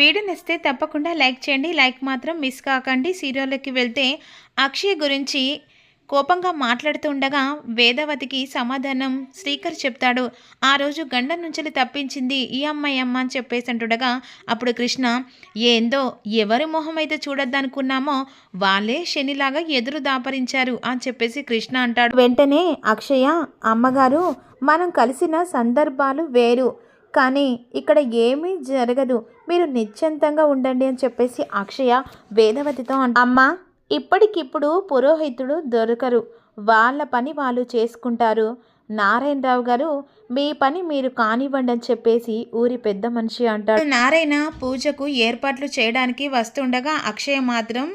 Video నచ్చితే తప్పకుండా like చేయండి. లైక్ మాత్రం మిస్ కాకండి. సీరియల్లోకి వెళ్తే అక్షయ్ గురించి కోపంగా మాట్లాడుతుండగా వేదవతికి సమాధానం శ్రీకర్ చెప్తాడు. ఆ రోజు గండం నుంచి తప్పించింది ఈ అమ్మాయి అమ్మ అని చెప్పేసి అంటుండగా అప్పుడు కృష్ణ ఏందో ఎవరి మొహం అయితే చూడొద్దనుకున్నామో వాళ్ళే శనిలాగా ఎదురు దాపరించారు అని చెప్పేసి కృష్ణ అంటాడు. వెంటనే అక్షయ అమ్మగారు మనం కలిసిన సందర్భాలు వేరు. కానీ ఇక్కడ ఏమీ జరగదు. మీరు నిశ్చింతంగా ఉండండి అని చెప్పేసి అక్షయ వేదవతితో అంట. అమ్మ ఇప్పటికిప్పుడు పురోహితుడు దొరకరు. వాళ్ళ పని వాళ్ళు చేసుకుంటారు. నారాయణరావు గారు మీ పని మీరు కానివ్వండి అని చెప్పేసి ఊరి పెద్ద మనిషి అంటాడు. నారాయణ పూజకు ఏర్పాట్లు చేయడానికి వస్తుండగా అక్షయ మాత్రం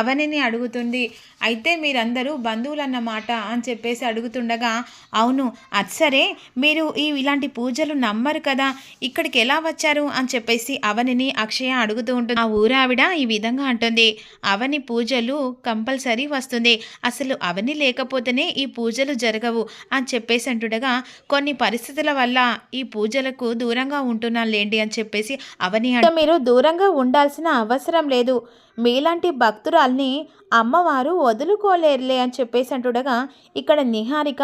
అవనిని అడుగుతుంది. అయితే మీరందరూ బంధువులన్నమాట అని చెప్పేసి అడుగుతుండగా అవును అది సరే మీరు ఈ ఇలాంటి పూజలు నమ్మరు కదా ఇక్కడికి ఎలా వచ్చారు అని చెప్పేసి అవనిని అక్షయ అడుగుతూ ఉంటుంది. ఆ ఊరావిడ ఈ విధంగా అంటుంది అవని పూజలు కంపల్సరీ వస్తుంది. అసలు అవని లేకపోతేనే ఈ పూజలు జరగవు అని చెప్పేసి అంటుండగా కొన్ని పరిస్థితుల వల్ల ఈ పూజలకు దూరంగా ఉంటున్నాను లేండి అని చెప్పేసి అవని మీరు దూరంగా ఉండాల్సిన అవసరం లేదు. మీలాంటి భక్తురాల్ని అమ్మవారు వదులుకోలేరులే అని చెప్పేసి అంటుండగా ఇక్కడ నిహారిక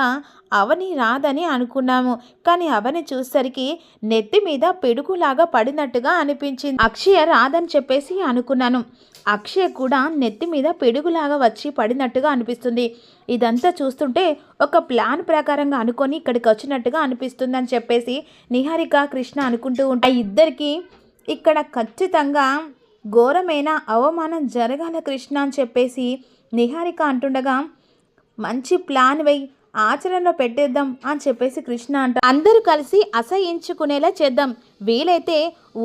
అవని రాదని అనుకున్నాము. కానీ అవని చూసరికి నెత్తి మీద పిడుగులాగా పడినట్టుగా అనిపించింది. అక్షయ రాదని చెప్పేసి అనుకున్నాను. అక్షయ కూడా నెత్తి మీద పిడుగులాగా వచ్చి పడినట్టుగా అనిపిస్తుంది. ఇదంతా చూస్తుంటే ఒక ప్లాన్ ప్రకారంగా అనుకొని ఇక్కడికి వచ్చినట్టుగా అనిపిస్తుంది అని చెప్పేసి నిహారిక కృష్ణ అనుకుంటూ ఉంటాయి ఇద్దరికి ఇక్కడ ఖచ్చితంగా ఘోరమైన అవమానం జరగాల కృష్ణ అని చెప్పేసి నిహారిక అంటుండగా మంచి ప్లాన్ వెయ్యి ఆచరణలో పెట్టేద్దాం అని చెప్పేసి కృష్ణ అంట. అందరూ కలిసి అసహించుకునేలా చేద్దాం. వీలైతే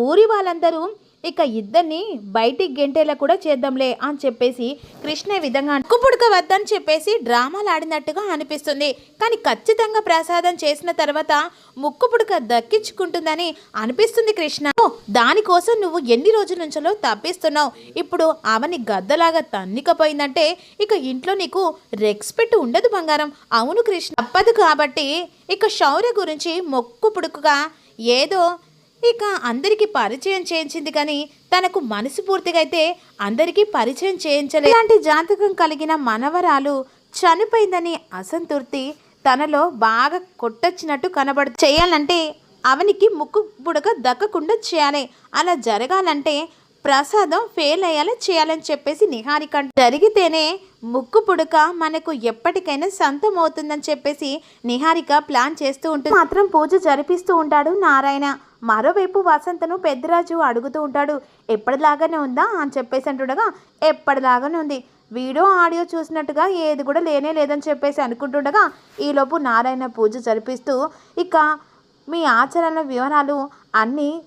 ఊరి వాళ్ళందరూ ఇక ఇద్దరిని బయటికి గెంటేలా కూడా చేద్దాంలే అని చెప్పేసి కృష్ణ విధంగా కుప్పుడుక వద్దని చెప్పేసి డ్రామాలు ఆడినట్టుగా అనిపిస్తుంది. కానీ ఖచ్చితంగా ప్రసాదం చేసిన తర్వాత ముక్కు పుడక దక్కించుకుంటుందని అనిపిస్తుంది కృష్ణ. దానికోసం నువ్వు ఎన్ని రోజుల నుంచో తప్పిస్తున్నావు? ఇప్పుడు ఆమెని గద్దలాగా తన్నికపోయిందంటే ఇక ఇంట్లో నీకు రెస్పెక్ట్ ఉండదు బంగారం. అవును కృష్ణ. తప్పదు కాబట్టి ఇక శౌర్య గురించి మొక్కు పుడుకుగా ఏదో ఇక అందరికీ పరిచయం చేయించింది కానీ తనకు మనసు పూర్తిగా అయితే అందరికీ పరిచయం చేయించలేదు ఇలాంటి జాతకం కలిగిన మనవరాలు చనిపోయిందని అసంతృప్తి తనలో బాగా కొట్టొచ్చినట్టు కనబడు చేయాలంటే అవనికి ముక్కు పుడక దక్కకుండా చేయాలి. అలా జరగాలంటే ప్రసాదం ఫెయిల్ అయ్యేలా చేయాలని చెప్పేసి నిహారిక జరిగితేనే ముక్కు పుడక మనకు ఎప్పటికైనా సొంతం అవుతుందని చెప్పేసి నిహారిక ప్లాన్ చేస్తూ ఉంటుంది మాత్రం పూజ జరిపిస్తూ ఉంటాడు నారాయణ. మరోవైపు వసంతను పెద్దరాజు అడుగుతూ ఉంటాడు ఎప్పటిలాగానే ఉందా? అని చెప్పేసి అంటుండగా ఎప్పటిలాగానే ఉంది. వీడియో ఆడియో చూసినట్టుగా ఏది కూడా లేనే లేదని చెప్పేసి అనుకుంటుండగా ఈలోపు నారాయణ పూజ జరిపిస్తూ ఇక మీ ఆచరణ వివరాలు అన్నీ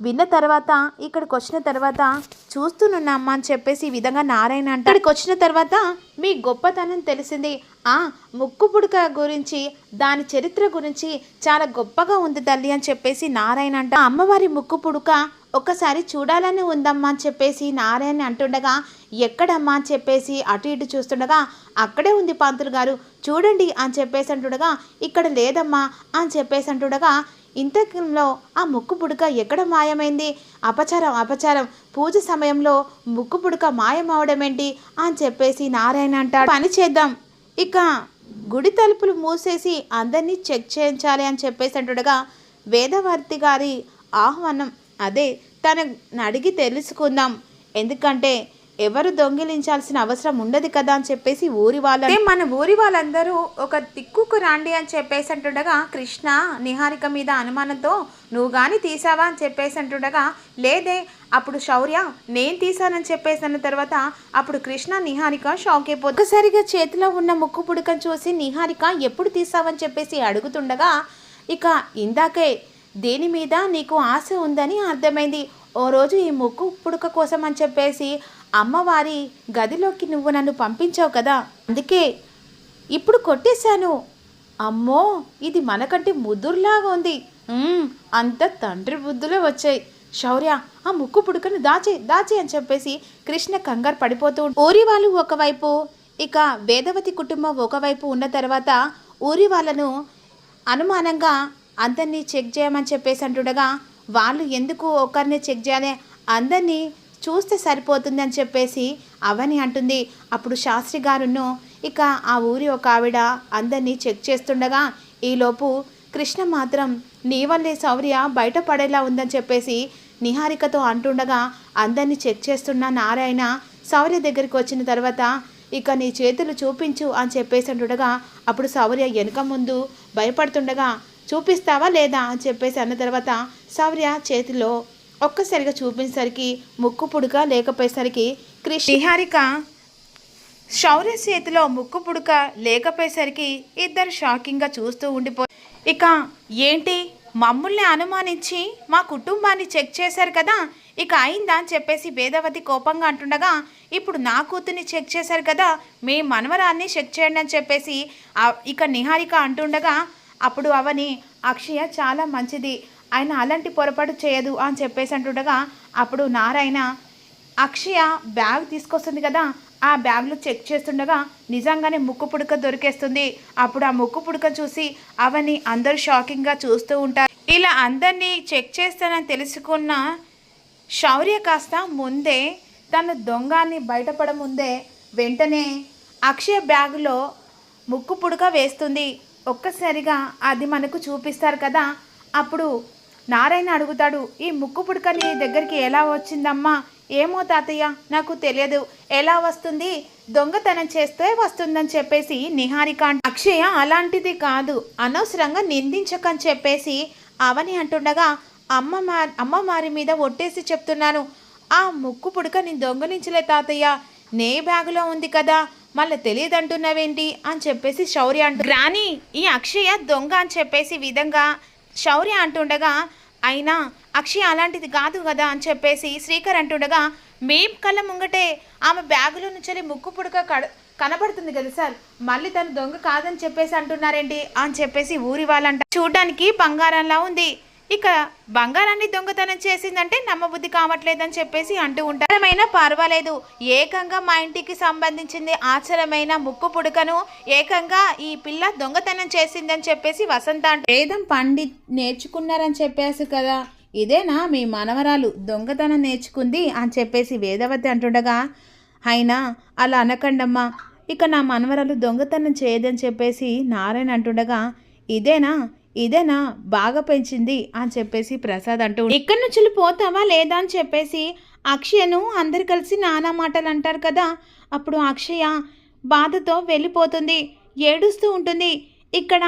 విన్న తర్వాత ఇక్కడికి వచ్చిన తర్వాత చూస్తున్నామ్మా అని చెప్పేసి ఈ విధంగా నారాయణ అంటే ఇక్కడికి వచ్చిన తర్వాత మీ గొప్పతనం తెలిసింది. ఆ ముక్కు పుడక గురించి దాని చరిత్ర గురించి చాలా గొప్పగా ఉంది తల్లి అని చెప్పేసి నారాయణ అంట. అమ్మవారి ముక్కు పుడక ఒక్కసారి చూడాలని ఉందమ్మా అని చెప్పేసి నారాయణ అంటుండగా ఎక్కడమ్మా అని చెప్పేసి అటు ఇటు చూస్తుండగా అక్కడే ఉంది పంతులు గారు చూడండి అని చెప్పేసి అంటుండగా ఇక్కడ లేదమ్మా అని చెప్పేసి అంటుండగా ఇంతలో ఆ ముక్కు పుడక ఎక్కడ మాయమైంది? అపచారం అపచారం. పూజ సమయంలో ముక్కు పుడక మాయమవడం ఏంటి అని చెప్పేసి నారాయణ అంటాడు. పని చేద్దాం. ఇక గుడి తలుపులు మూసేసి అందరినీ చెక్ చేయించాలి అని చెప్పేసి అంటుండగా వేదవర్తి గారి ఆహ్వానం అదే తనని అడిగి తెలుసుకుందాం. ఎందుకంటే ఎవరు దొంగిలించాల్సిన అవసరం ఉండదు కదా అని చెప్పేసి ఊరి వాళ్ళ మన ఊరి వాళ్ళందరూ ఒక దిక్కుకు రాండి అని చెప్పేసి అంటుండగా కృష్ణ నిహారిక మీద అనుమానంతో నువ్వు కానీ తీసావా? అని చెప్పేసి అంటుండగా లేదే అప్పుడు శౌర్య నేను తీసానని చెప్పేసి అన్న తర్వాత అప్పుడు కృష్ణ నిహారిక షాక్ అయిపోతుంది ఒకసారిగా చేతిలో ఉన్న ముక్కు పుడకను చూసి నిహారిక ఎప్పుడు తీసావని చెప్పేసి అడుగుతుండగా ఇక ఇందాకే దేని మీద నీకు ఆశ ఉందని అర్థమైంది. ఓ రోజు ఈ ముక్కు పుడక కోసం అని చెప్పేసి అమ్మవారి గదిలోకి నువ్వు నన్ను పంపించావు కదా అందుకే ఇప్పుడు కొట్టేశాను. అమ్మో ఇది మనకంటే ముద్దురులాగా ఉంది. అంత తండ్రి బుద్ధులే వచ్చాయి. శౌర్య ఆ ముక్కు పుడుకను దాచే దాచే అని చెప్పేసి కృష్ణ కంగారు పడిపోతూ ఊరి వాళ్ళు ఒకవైపు ఇక వేదవతి కుటుంబం ఒకవైపు ఉన్న తర్వాత ఊరి వాళ్ళను అనుమానంగా అందరినీ చెక్ చేయమని చెప్పేసి అంటుండగా వాళ్ళు ఎందుకు ఒకరిని చెక్ చేయాలి? అందరినీ చూస్తే సరిపోతుంది అని చెప్పేసి అవని అంటుంది. అప్పుడు శాస్త్రి గారును ఇక ఆ ఊరి ఒక ఆవిడ అందరినీ చెక్ చేస్తుండగా ఈలోపు కృష్ణ మాత్రం నీ వల్లే శౌర్య బయటపడేలా ఉందని చెప్పేసి నిహారికతో అంటుండగా అందరినీ చెక్ చేస్తున్న నారాయణ శౌర్య దగ్గరికి వచ్చిన తర్వాత ఇక నీ చేతులు చూపించు అని చెప్పేసి అంటుండగా అప్పుడు శౌర్య వెనుక ముందు భయపడుతుండగా చూపిస్తావా లేదా అని చెప్పేసి అన్న తర్వాత శౌర్య చేతిలో ఒక్కసారిగా చూపించేసరికి ముక్కు పుడక లేకపోయేసరికి కృష్ణ నిహారిక శౌర్య చేతిలో ముక్కు పుడక లేకపోయేసరికి ఇద్దరు షాకింగ్గా చూస్తూ ఉండిపో ఇక ఏంటి? మమ్మల్ని అనుమానించి మా కుటుంబాన్ని చెక్ చేశారు కదా? ఇక అయిందా అని చెప్పేసి వేదవతి కోపంగా అంటుండగా ఇప్పుడు నా కూతుర్ని చెక్ చేశారు కదా? మీ మనవరాన్ని చెక్ చేయండి అని చెప్పేసి ఇక నిహారిక అంటుండగా అప్పుడు అవని అక్షయ చాలా మంచిది. ఆయన అలాంటి పొరపాటు చేయదు అని చెప్పేసి అంటుండగా అప్పుడు నారాయణ అక్షయ బ్యాగ్ తీసుకొస్తుంది కదా ఆ బ్యాగ్లో చెక్ చేస్తుండగా నిజంగానే ముక్కు పుడక దొరికేస్తుంది. అప్పుడు ఆ ముక్కు పుడక చూసి అవని అందరూ షాకింగ్గా చూస్తూ ఉంటారు. ఇలా అందరినీ చెక్ చేస్తానని తెలుసుకున్న శౌర్య కాస్త ముందే తను దొంగని బయటపడ ముందే వెంటనే అక్షయ బ్యాగులో ముక్కు పుడక వేస్తుంది. ఒక్కసారిగా అది మనకు చూపిస్తారు కదా అప్పుడు నారాయణ అడుగుతాడు ఈ ముక్కు పుడక నీ దగ్గరికి ఎలా వచ్చిందమ్మా? ఏమో తాతయ్య నాకు తెలియదు. ఎలా వస్తుంది? దొంగతనం చేస్తే వస్తుందని చెప్పేసి నిహారిక అక్షయ అలాంటిది కాదు అనవసరంగా నిందించకని చెప్పేసి అవని అంటుండగా అమ్మ మా అమ్మ మారి మీద ఒట్టేసి చెప్తున్నాను ఆ ముక్కు పుడక నేను దొంగలించలే తాతయ్య. నే బ్యాగులో ఉంది కదా మళ్ళీ తెలియదంటున్నావేంటి? అని చెప్పేసి శౌర్య అంటు గ్రాని ఈ అక్షయ దొంగ అని చెప్పేసి విధంగా శౌర్య అంటుండగా అయినా అక్షయ్ అలాంటిది కాదు కదా అని చెప్పేసి శ్రీకర్ అంటుండగా మేం కళ్ళ ముంగటే ఆమె బ్యాగులో నుంచి ముక్కు పుడక కడ కనబడుతుంది కదా సార్. మళ్ళీ తను దొంగ కాదని చెప్పేసి అంటున్నారేంటి అని చెప్పేసి ఊరి వాళ్ళంట చూడడానికి బంగారంలా ఉంది. ఇక బంగారాన్ని దొంగతనం చేసిందంటే నమ్మబుద్ధి కావట్లేదని చెప్పేసి అంటూ ఉంటారమైనా పర్వాలేదు. ఏకంగా మా ఇంటికి సంబంధించింది ఆచరమైన ముక్కు పుడకను ఏకంగా ఈ పిల్ల దొంగతనం చేసిందని చెప్పేసి వసంత వేదం పండి నేర్చుకున్నారని చెప్పేసి కదా. ఇదేనా మీ మనవరాలు దొంగతనం నేర్చుకుంది అని చెప్పేసి వేదవతి అంటుండగా అయినా అలా అనకండమ్మా. ఇక నా మనవరాలు దొంగతనం చేయదని చెప్పేసి నారాయణ అంటుండగా ఇదేనా? ఇదేనా? బాగా పెంచింది అని చెప్పేసి ప్రసాద్ అంటూ ఇక్కడి నుంచి పోతావా లేదా అని చెప్పేసి అక్షయను అందరు కలిసి నానా మాటలు అంటారు కదా. అప్పుడు అక్షయ బాధతో వెళ్ళిపోతుంది ఏడుస్తూ ఉంటుంది. ఇక్కడ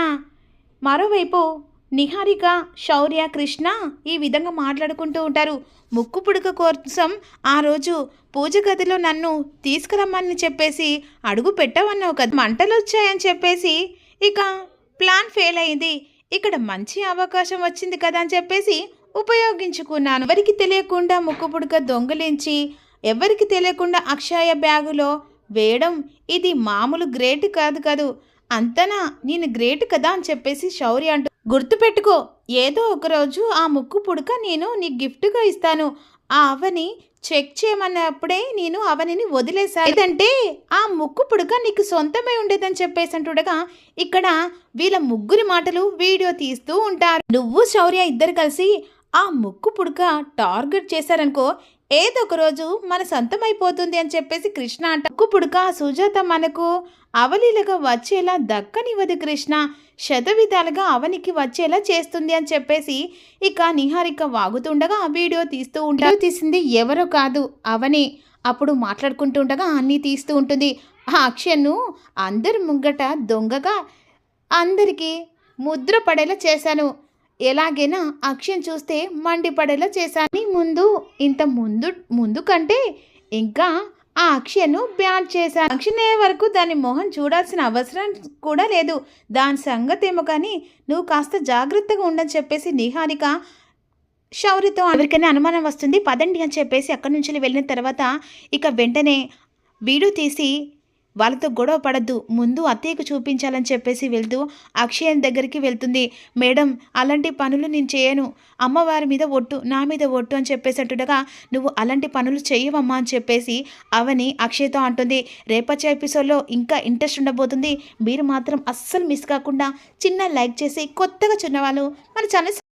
మరోవైపు నిహారిక శౌర్య కృష్ణ ఈ విధంగా మాట్లాడుకుంటూ ఉంటారు. ముక్కు పుడక కోసం ఆ రోజు పూజ గదిలో నన్ను తీసుకురమ్మని చెప్పేసి అడుగు పెట్టవన్నావు కదా. మంటలు వచ్చాయని చెప్పేసి ఇక ప్లాన్ ఫెయిల్ అయింది. ఇక్కడ మంచి అవకాశం వచ్చింది కదా అని చెప్పేసి ఉపయోగించుకున్నాను. ఎవరికి తెలియకుండా ముక్కు పుడక దొంగలించి ఎవరికి తెలియకుండా అక్షయ బ్యాగులో వేయడం ఇది మామూలు గ్రేట్ కాదు కాదు. అంతనా? నేను గ్రేట్ కదా అని చెప్పేసి శౌర్య అంటూ గుర్తుపెట్టుకో ఏదో ఒకరోజు ఆ ముక్కు పుడక నేను నీకు గిఫ్ట్గా ఇస్తాను. ఆ అవని చెక్ చేయమన్నప్పుడే నేను అవనిని వదిలేశాను లేదంటే ఆ ముక్కు పుడక నీకు సొంతమై ఉండేదని చెప్పేసి అంటుండగా ఇక్కడ వీళ్ళ ముగ్గురి మాటలు వీడియో తీస్తూ ఉంటారు. నువ్వు శౌర్య ఇద్దరు కలిసి ఆ ముక్కు పుడక టార్గెట్ చేశారనుకో ఏదో ఒక రోజు మన సొంతం అయిపోతుంది అని చెప్పేసి కృష్ణ అంట. ముక్కు పుడక సుజాత మనకు అవలీలగా వచ్చేలా దక్కనివ్వదు కృష్ణ. శతవిధాలుగా అవనికి వచ్చేలా చేస్తుంది అని చెప్పేసి ఇక నిహారిక వాగుతుండగా ఆ వీడియో తీస్తూ ఉంటారు తీసింది ఎవరో కాదు అవని. అప్పుడు మాట్లాడుకుంటుండగా అన్నీ తీస్తూ ఉంటుంది. ఆ అక్షయను అందరి ముంగట దొంగగా అందరికీ ముద్ర పడేలా చేశాను. ఎలాగైనా అక్షయం చూస్తే మండిపడేలా చేశాను. ముందు ఇంత ముందు ముందు కంటే ఇంకా ఆ అక్షయను బ్యాన్ చేశాను అక్షయ్ వరకు దాని మొహం చూడాల్సిన అవసరం కూడా లేదు. దాని సంగతేమో కానీ నువ్వు కాస్త జాగ్రత్తగా ఉండని చెప్పేసి నిహారిక శౌరితో ఎవరికైనా అనుమానం వస్తుంది. పదండి అని చెప్పేసి అక్కడి నుంచి వెళ్ళిన తర్వాత ఇక వెంటనే వీడు తీసి వాళ్ళతో గొడవ పడద్దు. ముందు అత్తయ్యకు చూపించాలని చెప్పేసి వెళ్తూ అక్షయన్ దగ్గరికి వెళ్తుంది. మేడం అలాంటి పనులు నేను చేయను. అమ్మవారి మీద ఒట్టు నా మీద ఒట్టు అని చెప్పేసి నువ్వు అలాంటి పనులు చేయవమ్మా అని చెప్పేసి అవని అక్షయ్తో అంటుంది. రేపచ్చే ఎపిసోడ్లో ఇంకా ఇంట్రెస్ట్ ఉండబోతుంది. మీరు మాత్రం అస్సలు మిస్ కాకుండా చిన్న లైక్ చేసి కొత్తగా చిన్నవాళ్ళు మన ఛానల్